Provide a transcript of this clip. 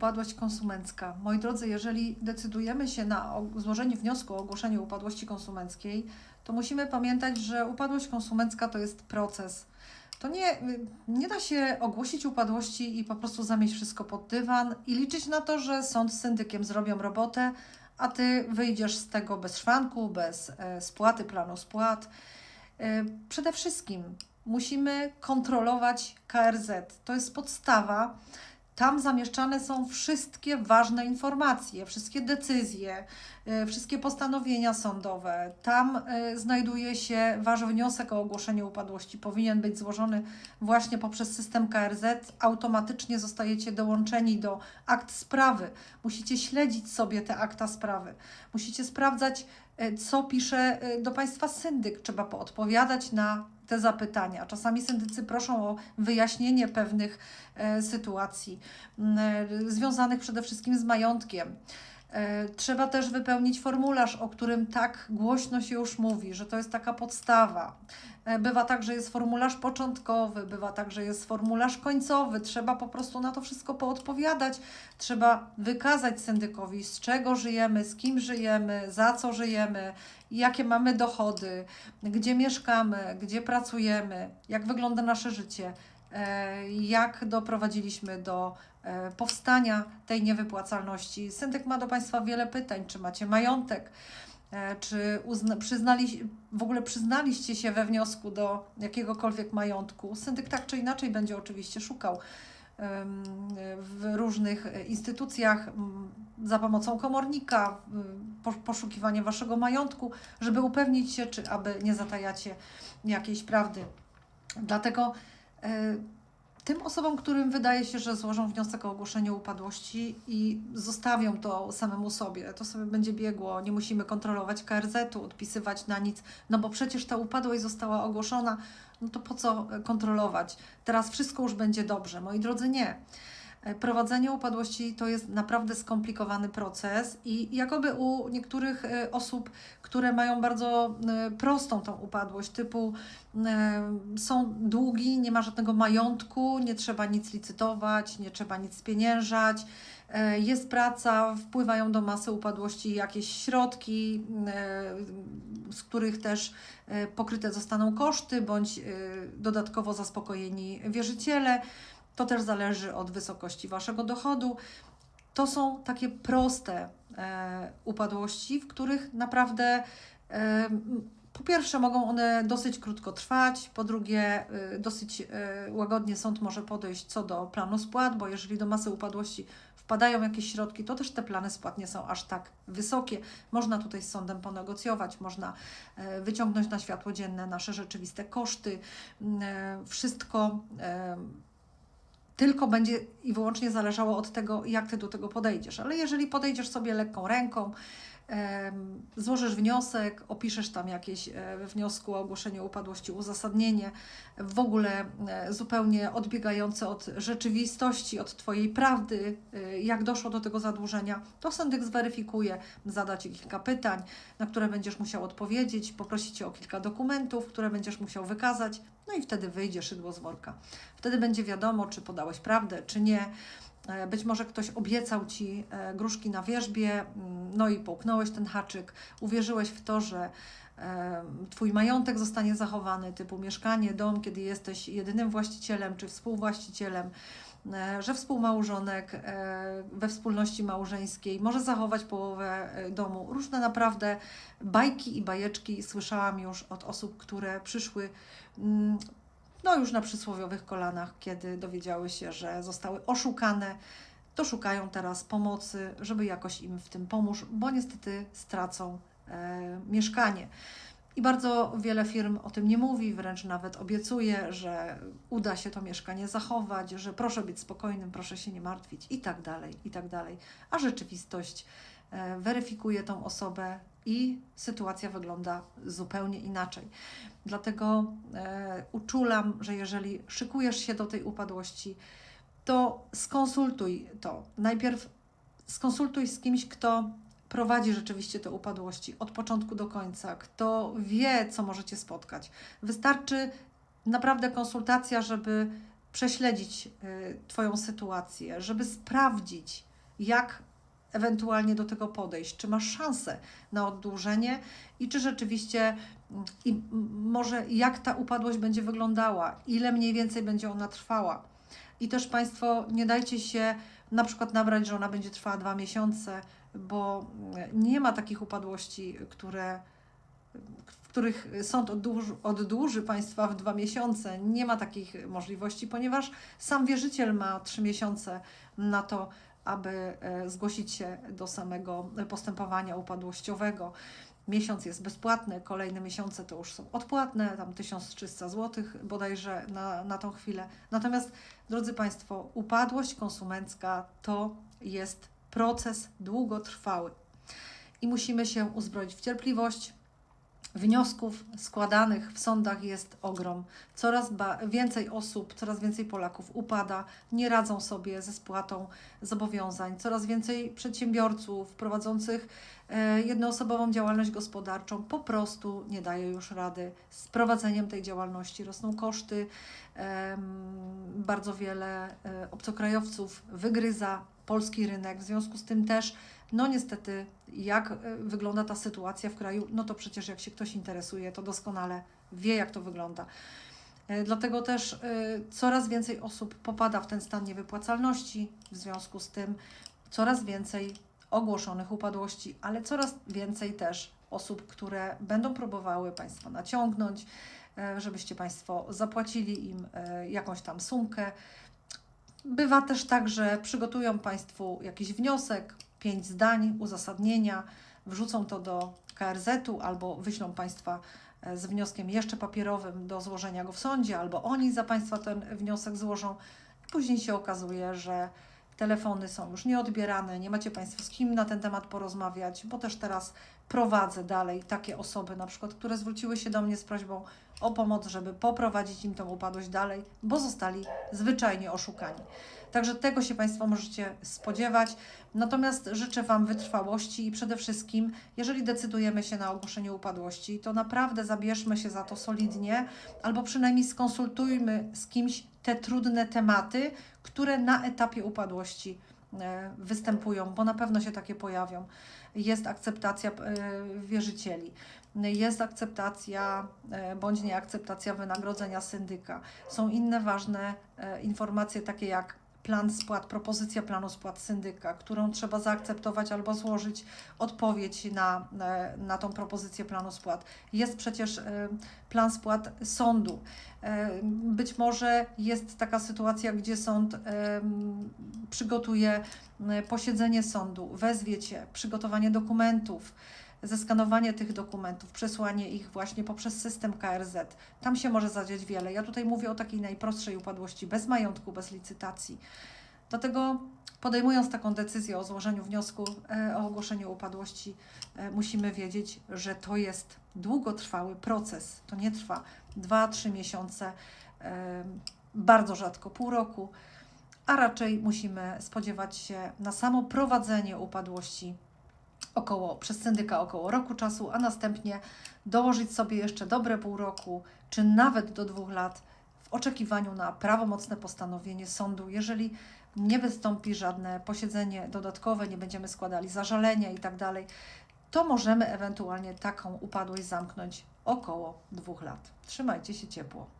upadłość konsumencka. Moi drodzy, jeżeli decydujemy się na złożenie wniosku o ogłoszenie upadłości konsumenckiej, to musimy pamiętać, że upadłość konsumencka to jest proces. To nie, nie da się ogłosić upadłości i po prostu zamieść wszystko pod dywan i liczyć na to, że sąd z syndykiem zrobią robotę, a ty wyjdziesz z tego bez szwanku, bez e, spłaty planu spłat. E, Przede wszystkim musimy kontrolować KRZ. To jest podstawa. Tam zamieszczane są wszystkie ważne informacje, wszystkie decyzje, e, wszystkie postanowienia sądowe. Tam e, znajduje się Wasz wniosek o ogłoszenie upadłości. Powinien być złożony właśnie poprzez system KRZ. Automatycznie zostajecie dołączeni do akt sprawy. Musicie śledzić sobie te akta sprawy. Musicie sprawdzać, e, co pisze do Państwa syndyk. Trzeba poodpowiadać na te zapytania. Czasami syndycy proszą o wyjaśnienie pewnych e, sytuacji e, związanych przede wszystkim z majątkiem. E, Trzeba też wypełnić formularz, o którym tak głośno się już mówi, że to jest taka podstawa. E, Bywa tak, że jest formularz początkowy, bywa tak, że jest formularz końcowy. Trzeba po prostu na to wszystko poodpowiadać. Trzeba wykazać syndykowi, z czego żyjemy, z kim żyjemy, za co żyjemy, jakie mamy dochody, gdzie mieszkamy, gdzie pracujemy, jak wygląda nasze życie, e, jak doprowadziliśmy do powstania tej niewypłacalności. Syndyk ma do Państwa wiele pytań, czy macie majątek, e, czy uzna, przyznali, w ogóle przyznaliście się we wniosku do jakiegokolwiek majątku. Syndyk tak czy inaczej będzie oczywiście szukał w różnych instytucjach za pomocą komornika, poszukiwanie waszego majątku, żeby upewnić się, czy aby nie zatajacie jakiejś prawdy. Dlatego e, tym osobom, którym wydaje się, że złożą wniosek o ogłoszenie upadłości i zostawią to samemu sobie, to sobie będzie biegło, nie musimy kontrolować KRZ-u, odpisywać na nic, no bo przecież ta upadłość została ogłoszona, no to po co kontrolować? Teraz wszystko już będzie dobrze. Moi drodzy, nie. E, Prowadzenie upadłości to jest naprawdę skomplikowany proces i jakoby u niektórych e, osób, które mają bardzo e, prostą tą upadłość, typu są długi, nie ma żadnego majątku, nie trzeba nic licytować, nie trzeba nic spieniężać, jest praca, wpływają do masy upadłości jakieś środki, z których też pokryte zostaną koszty bądź dodatkowo zaspokojeni wierzyciele. To też zależy od wysokości waszego dochodu. To są takie proste e, upadłości, w których naprawdę e, po pierwsze mogą one dosyć krótko trwać, po drugie e, dosyć e, łagodnie sąd może podejść co do planu spłat, bo jeżeli do masy upadłości wpadają jakieś środki, to też te plany spłat nie są aż tak wysokie. Można tutaj z sądem ponegocjować, można e, wyciągnąć na światło dzienne nasze rzeczywiste koszty. e, Wszystko e, tylko będzie i wyłącznie zależało od tego, jak ty do tego podejdziesz. Ale jeżeli podejdziesz sobie lekką ręką, złożysz wniosek, opiszesz tam jakieś e, we wniosku o ogłoszenie upadłości uzasadnienie, w ogóle e, zupełnie odbiegające od rzeczywistości, od Twojej prawdy, e, jak doszło do tego zadłużenia, to syndyk zweryfikuje, zada Ci kilka pytań, na które będziesz musiał odpowiedzieć, poprosi Cię o kilka dokumentów, które będziesz musiał wykazać, no i wtedy wyjdzie szydło z worka. Wtedy będzie wiadomo, czy podałeś prawdę, czy nie. E, Być może ktoś obiecał ci e, gruszki na wierzbie, mm, no i połknąłeś ten haczyk, uwierzyłeś w to, że e, Twój majątek zostanie zachowany, typu mieszkanie, dom, kiedy jesteś jedynym właścicielem czy współwłaścicielem, że współmałżonek we wspólności małżeńskiej może zachować połowę domu. Różne naprawdę bajki i bajeczki słyszałam już od osób, które przyszły mm, no już na przysłowiowych kolanach, kiedy dowiedziały się, że zostały oszukane, to szukają teraz pomocy, żeby jakoś im w tym pomóż, bo niestety stracą e, mieszkanie. I bardzo wiele firm o tym nie mówi, wręcz nawet obiecuje, że uda się to mieszkanie zachować, że proszę być spokojnym, proszę się nie martwić i tak dalej, i tak dalej. A rzeczywistość weryfikuje tą osobę i sytuacja wygląda zupełnie inaczej. Dlatego e, uczulam, że jeżeli szykujesz się do tej upadłości, to skonsultuj to. Najpierw skonsultuj z kimś, kto prowadzi rzeczywiście te upadłości od początku do końca, kto wie, co możecie spotkać. Wystarczy naprawdę konsultacja, żeby prześledzić y, Twoją sytuację, żeby sprawdzić, jak ewentualnie do tego podejść, czy masz szansę na oddłużenie i czy rzeczywiście mm, i może jak ta upadłość będzie wyglądała, ile mniej więcej będzie ona trwała. I też Państwo nie dajcie się na przykład nabrać, że ona będzie trwała dwa miesiące, bo mm, nie ma takich upadłości, które, w których sąd oddłuży, oddłuży Państwa w dwa miesiące. Nie ma takich możliwości, ponieważ sam wierzyciel ma trzy miesiące na to, aby e, zgłosić się do samego postępowania upadłościowego. Miesiąc jest bezpłatny, kolejne miesiące to już są odpłatne, tam 1300 zł bodajże na, na tą chwilę. Natomiast, drodzy Państwo, upadłość konsumencka to jest proces długotrwały i musimy się uzbroić w cierpliwość. Wniosków składanych w sądach jest ogrom. Coraz więcej osób, coraz więcej Polaków upada, nie radzą sobie ze spłatą zobowiązań. Coraz więcej przedsiębiorców prowadzących e, jednoosobową działalność gospodarczą po prostu nie daje już rady z prowadzeniem tej działalności. Rosną koszty, bardzo wiele e, obcokrajowców wygryza polski rynek, w związku z tym też no niestety, jak e, wygląda ta sytuacja w kraju, no to przecież jak się ktoś interesuje, to doskonale wie, jak to wygląda. E, Dlatego też e, coraz więcej osób popada w ten stan niewypłacalności, w związku z tym coraz więcej ogłoszonych upadłości, ale coraz więcej też osób, które będą próbowały Państwa naciągnąć, żebyście Państwo zapłacili im jakąś tam sumkę. Bywa też tak, że przygotują Państwu jakiś wniosek, pięć zdań, uzasadnienia, wrzucą to do KRZ-u albo wyślą Państwa e, z wnioskiem jeszcze papierowym do złożenia go w sądzie, albo oni za Państwa ten wniosek złożą. Później się okazuje, że telefony są już nieodbierane, nie macie Państwo z kim na ten temat porozmawiać, bo też teraz prowadzę dalej takie osoby, na przykład, które zwróciły się do mnie z prośbą o pomoc, żeby poprowadzić im tą upadłość dalej, bo zostali zwyczajnie oszukani. Także tego się Państwo możecie spodziewać. Natomiast życzę Wam wytrwałości i przede wszystkim, jeżeli decydujemy się na ogłoszenie upadłości, to naprawdę zabierzmy się za to solidnie, albo przynajmniej skonsultujmy z kimś te trudne tematy, które na etapie upadłości występują, bo na pewno się takie pojawią. Jest akceptacja e, wierzycieli, jest akceptacja e, bądź nieakceptacja wynagrodzenia syndyka. Są inne ważne e, informacje, takie jak plan spłat, propozycja planu spłat syndyka, którą trzeba zaakceptować albo złożyć odpowiedź na, na, na tą propozycję planu spłat. Jest przecież e, plan spłat sądu. E, Być może jest taka sytuacja, gdzie sąd przygotuje e, posiedzenie sądu, wezwie Cię, przygotowanie dokumentów, zeskanowanie tych dokumentów, przesłanie ich właśnie poprzez system KRZ. Tam się może zadziać wiele. Ja tutaj mówię o takiej najprostszej upadłości, bez majątku, bez licytacji. Dlatego podejmując taką decyzję o złożeniu wniosku e, o ogłoszeniu upadłości, e, musimy wiedzieć, że to jest długotrwały proces. To nie trwa 2-3 miesiące, e, bardzo rzadko pół roku, a raczej musimy spodziewać się na samo prowadzenie upadłości około, przez syndyka około roku czasu, a następnie dołożyć sobie jeszcze dobre pół roku, czy nawet do dwóch lat w oczekiwaniu na prawomocne postanowienie sądu, jeżeli nie wystąpi żadne posiedzenie dodatkowe, nie będziemy składali zażalenia i tak to możemy ewentualnie taką upadłość zamknąć około dwóch lat. Trzymajcie się ciepło.